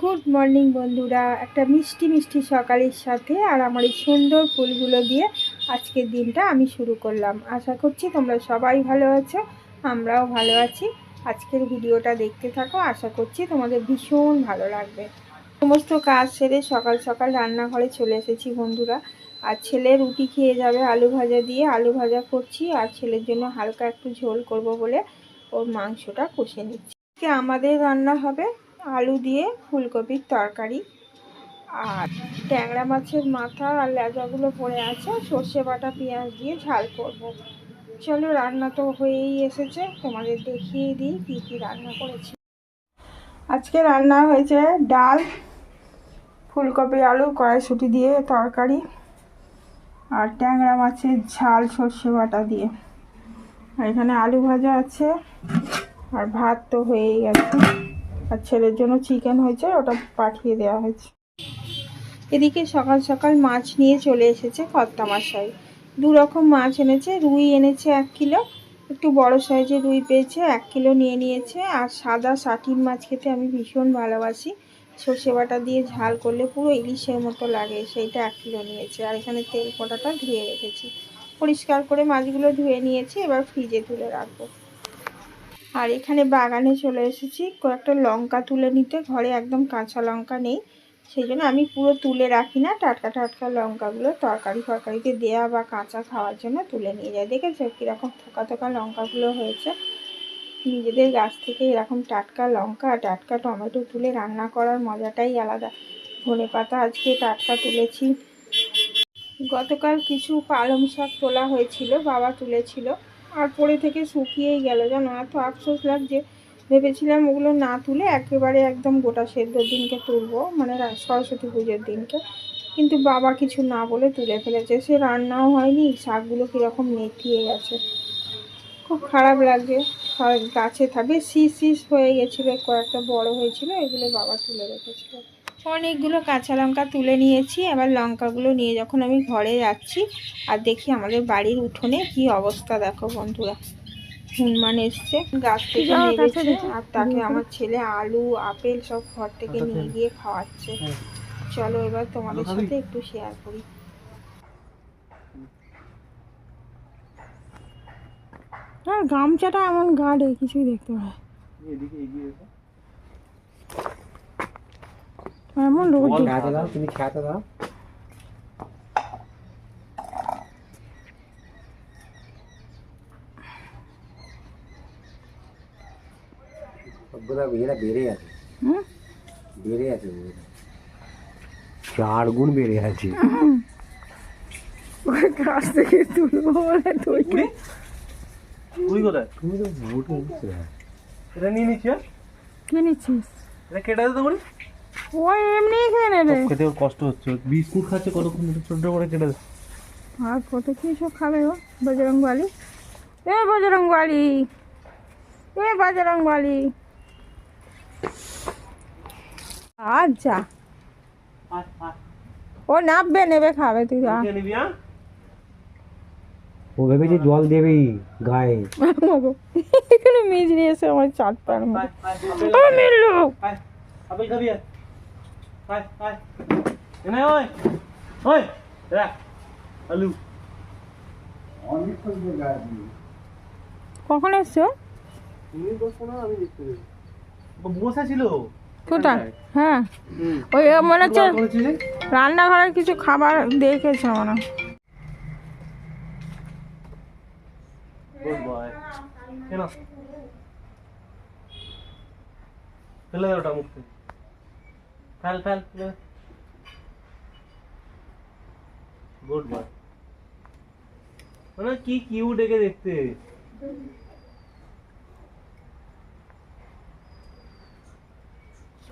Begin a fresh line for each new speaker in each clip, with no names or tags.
Good morning বন্ধুরা। একটা মিষ্টি মিষ্টি সকালের সাথে আর আমার এই সুন্দর ফুলগুলো দিয়ে আজকের দিনটা আমি শুরু করলাম। আশা করছি তোমরা সবাই ভালো আছো, আমরাও ভালো আছি। আজকের ভিডিওটা দেখতে থাকো, আশা করছি তোমাদের ভীষণ ভালো লাগবে। সমস্ত কাজ সেরে সকাল সকাল রান্নাঘরে চলে এসেছি বন্ধুরা। আর ছেলে রুটি খেয়ে যাবে আলু ভাজা দিয়ে। আলু ভাজা করছি আর ছেলের জন্য হালকা একটু ঝোল করব বলে ওর মাংসটা কষে নিচ্ছি। আজকে আমাদের রান্না হবে আলু দিয়ে ফুলকপির তরকারি আর ট্যাংরা মাছের মাথা আর লেজাগুলো পড়ে আছে। সর্ষে বাটা পেঁয়াজ দিয়ে ঝাল করব। চলো, রান্না তো হয়েই এসেছে। তোমাদের দেখিয়ে দিই কী কী রান্না করেছি। আজকে রান্না হয়েছে ডাল, ফুলকপি আলু, কড়াইশুঁটি দিয়ে তরকারি আর ট্যাংরা মাছের ঝাল সর্ষে বাটা দিয়ে। আর এখানে আলু ভাজা আছে। আর ভাত তো হয়েই গেছে। আর ছেলের জন্য চিকেন হয়েছে, ওটা পাঠিয়ে দেওয়া হয়েছে। এদিকে সকাল সকাল মাছ নিয়ে চলে এসেছে কর্তা মশাই। দু রকম মাছ এনেছে, রুই এনেছে এক কিলো, একটু বড় সাইজে রুই পেয়েছে, এক কিলো নিয়ে নিয়েছে, আর সাদা সাটিন মাছ খেতে আমি ভীষণ ভালোবাসি। সর্ষে বাটা দিয়ে ঝাল করলে পুরো ইলিশের মতো লাগে, সেইটা এক কিলো নিয়েছে, আর এখানে তেল কটাটা ধুয়ে রেখেছি। পরিষ্কার করে মাছগুলো ধুয়ে নিয়েছি, এবার ফ্রিজে তুলে রাখব। আর এখানে বাগানে চলে এসেছি। কয়েকটা লঙ্কা তুলে নিতে। ঘরে একদম কাঁচা লঙ্কা নেই। সেই জন্য আমি পুরো তুলে রাখি না। টাটকা টাটকা লঙ্কাগুলো তরকারি ফরকারিতে দেওয়া বা কাঁচা খাওয়ার জন্য তুলে নিয়ে যাই। দেখেছ কীরকম থোকা থোকা লঙ্কাগুলো হয়েছে? নিজেদের গাছ থেকে এরকম টাটকা লঙ্কা টাটকা টমেটো তুলে রান্না করার মজাটাই আলাদা। ধনে পাতা আজকে টাটকা তুলেছি। গতকাল কিছু পালং শাক তোলা হয়েছিল, বাবা তুলেছিল। আর পরে থেকে শুকিয়েই গেল। জানো, এত আফসোস লাগছে। ভেবেছিলাম ওগুলো না তুলে একেবারে একদম গোটা সেদ্ধর দিনকে তুলবো মানে সরস্বতী পুজোর দিনকে। কিন্তু বাবা কিছু না বলে তুলে ফেলেছে। সে রান্নাও হয়নি, শাকগুলো কীরকম নেতিয়ে গেছে। খুব খারাপ লাগছে। গাছে থাকবে শীষ শীষ হয়ে গেছিল, কয়েকটা বড় হয়েছিল, এগুলো বাবা তুলে রেখেছিল। অনেকগুলো কাঁচা লঙ্কা তুলে নিয়েছি এবার লঙ্কাগুলো নিয়ে যখন আমি ঘরে যাচ্ছি আর দেখি আমাদের বাড়ির উঠোনে কি অবস্থা দেখো বন্ধুরা। হনুমান এসছে গাছ থেকে নেমেছে আর তাকে আমার ছেলে আলু আপেল সব ঘর থেকে নিয়ে গিয়ে খাওয়াচ্ছে। চলো এবার তোমাদের সাথে একটু শেয়ার করি। আর গামছাটা এমন গাঢ় কিছুই দেখতে পাই এমন রোদ
খেতে দাও তুমি খেতে দাও। সবগুলো এরা বেড়ে আছে।
হুম?
বেড়ে আছে। চার গুণ বেড়ে আছে।
ওর গাছ থেকে তুলবো বলে তুই
তুই কোথায়?
তুমি তো ভোট
এটা নিয়ে নিচ্ছি হ্যাঁ?
কি নিচ্ছিস?
এটা কেটে দিতে পারি।
ও এমনি খেয়ে নেবে
খেতে ওর কষ্ট হচ্ছে বিস্কুট খাচ্ছে কতক্ষণ ধরে ছোট করে কেটে দে
আর কত কি সব খাবে ও বজরং বালি এ বজরং বালি এ বজরং বালি আচ্ছা ও নাববে নেবে খাবে তুই যা
হ্যাঁ
ও ভেবেছে জল দেবেই গায়ে
মগো, এখানে মিজরি এসে আমার চাট পার
আয়, আয়,
ও মিল্লু
আয়, আপেল খাবি আয়। আয়, আয়। এনে ওই ওই
কখন এসছো
তুমি বসো না আমি দেখতে দেবো ছিল
কোথায় হ্যাঁ ওই মনে হচ্ছে রান্নাঘরের কিছু খাবার দেখেছে মনে।
গুড ফেলে দে ওটা মুখ থেকে ফেল ফেল গুড বয় মানে কি কিউট একে দেখতে।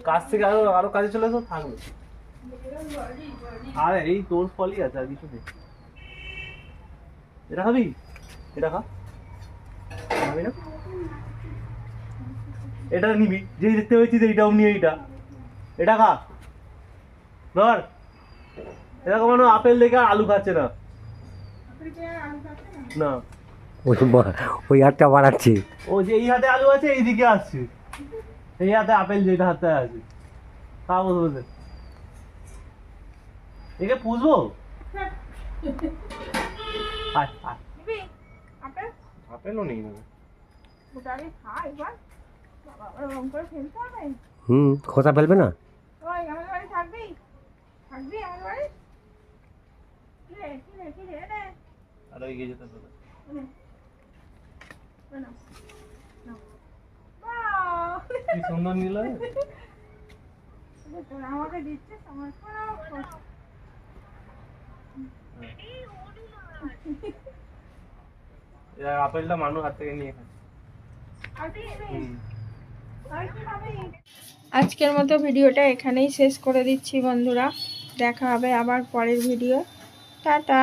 কাজ থেকে আরও আরও কাজে চলে এসো থাকবে। আরে এই তোর ফলই আছে আর কিছু নেই। এটা খাবি? এটা খা। খাবি না? এটা নিবি। যেই দেখতে পেয়েছিস এইটাও নিয়ে এইটা। এটা খা। ধর। এটা কোনো আপেল দেখে আর আলু খাচ্ছে না। না।
ওই ওই হাতটা বাড়াচ্ছে।
ও যে এই হাতে আলু আছে এইদিকে আসছে। এই হাতে আপেল যেটা হাতে আছে। খা বসে বসে একে পুষবো?
আপেলও নেই না হুম খোসা ফেলবে না?
বাড়ি থাকবি? থাকবি বাড়ি? রে
আর যেতে হবে! কি সুন্দর নিল
আমাকে দিচ্ছিস আমার কোনো
আপেলটা মানুষ হাত থেকে নিয়ে খাচ্ছে
আজকের মতো ভিডিওটা এখানেই শেষ করে দিচ্ছি বন্ধুরা। দেখা হবে আবার পরের ভিডিও। টাটা।